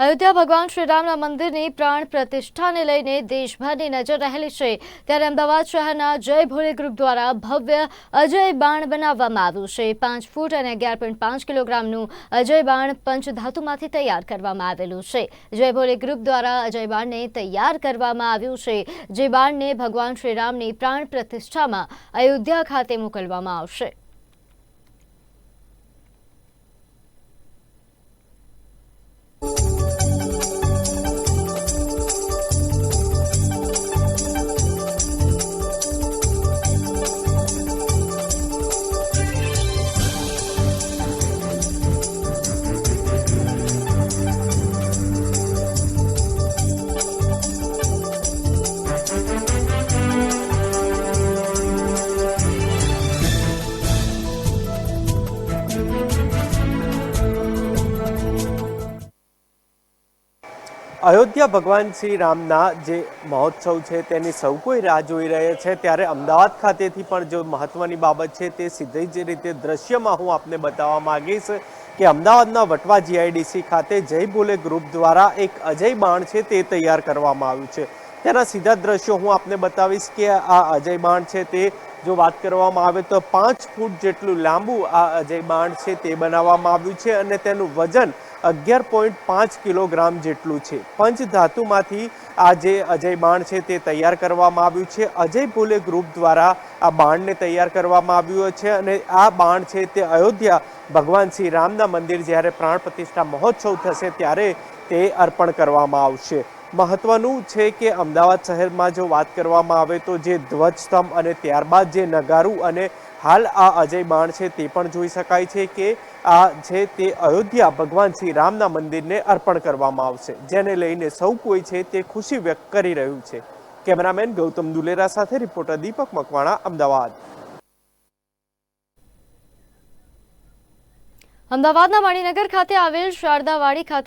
અયોધ્યા ભગવાન શ્રીરામના મંદિરની પ્રાણ પ્રતિષ્ઠાને લઈને દેશભરની નજર રહેલી છે. ત્યારે અમદાવાદ શહેરના જય ભોલે ગ્રુપ દ્વારા ભવ્ય અજય બાણ બનાવવામાં આવ્યું છે. પાંચ ફૂટ અને અગિયાર પોઈન્ટ પાંચ કિલોગ્રામનું અજય બાણ પંચધાતુમાંથી તૈયાર કરવામાં આવેલું છે. જય ભોલે ગ્રુપ દ્વારા અજય બાણને તૈયાર કરવામાં આવ્યું છે. જે બાણને ભગવાન શ્રીરામની પ્રાણ પ્રતિષ્ઠામાં અયોધ્યા ખાતે મોકલવામાં આવશે. અયોધ્યા ભગવાન શ્રી રામના જે મહોત્સવ છે, તેની સૌ કોઈ રાહ જોઈ રહ્યા છે. ત્યારે અમદાવાદ ખાતેથી પણ જો મહત્વની બાબત છે, તે સીધી જ રીતે દ્રશ્યમાં હું આપને બતાવવા માંગીશ કે અમદાવાદના વટવા જીઆઈડીસી ખાતે જય બોલે ગ્રુપ દ્વારા એક અજય બાણ છે, તે તૈયાર કરવામાં આવ્યું છે. તેના સીધા દ્રશ્યો હું આપને બતાવીશ કે આ અજય બાણ છે, તે જો વાત કરવામાં આવે તો પાંચ ફૂટ જેટલું લાંબુ આ અજય બાણ છે, તે બનાવવામાં આવ્યું છે અને તેનું વજન અગિયાર પોઈન્ટ પાંચ કિલોગ્રામ જેટલું છે. પંચ ધાતુમાંથી આ જે અજય બાણ છે તે તૈયાર કરવામાં આવ્યું છે. અજય ભોલે ગ્રુપ દ્વારા આ બાણને તૈયાર કરવામાં આવ્યું છે અને આ બાણ છે તે અયોધ્યા ભગવાન શ્રી રામના મંદિર જ્યારે પ્રાણ પ્રતિષ્ઠા મહોત્સવ થશે ત્યારે તે અર્પણ કરવામાં આવશે. મહત્વનું છે કે અમદાવાદ શહેરમાં જો વાત કરવામાં આવે તો જે ધ્વજસ્તંભ અને ત્યારબાદ જે નગારું અને હાલ આ અજય બાણ છે તે પણ જોઈ શકાય છે કે આ છે તે અયોધ્યા ભગવાન શ્રી રામના મંદિરને અર્પણ કરવામાં આવશે. જેને લઈને સૌ કોઈ છે તે ખુશી વ્યક્ત કરી રહ્યું છે. કેમેરામેન ગૌતમ દુલેરા સાથે રિપોર્ટર દીપક મકવાણા, અમદાવાદ. અમદાવાદના વાણીનગર ખાતે આવેલ શારદાવાડી ખાતે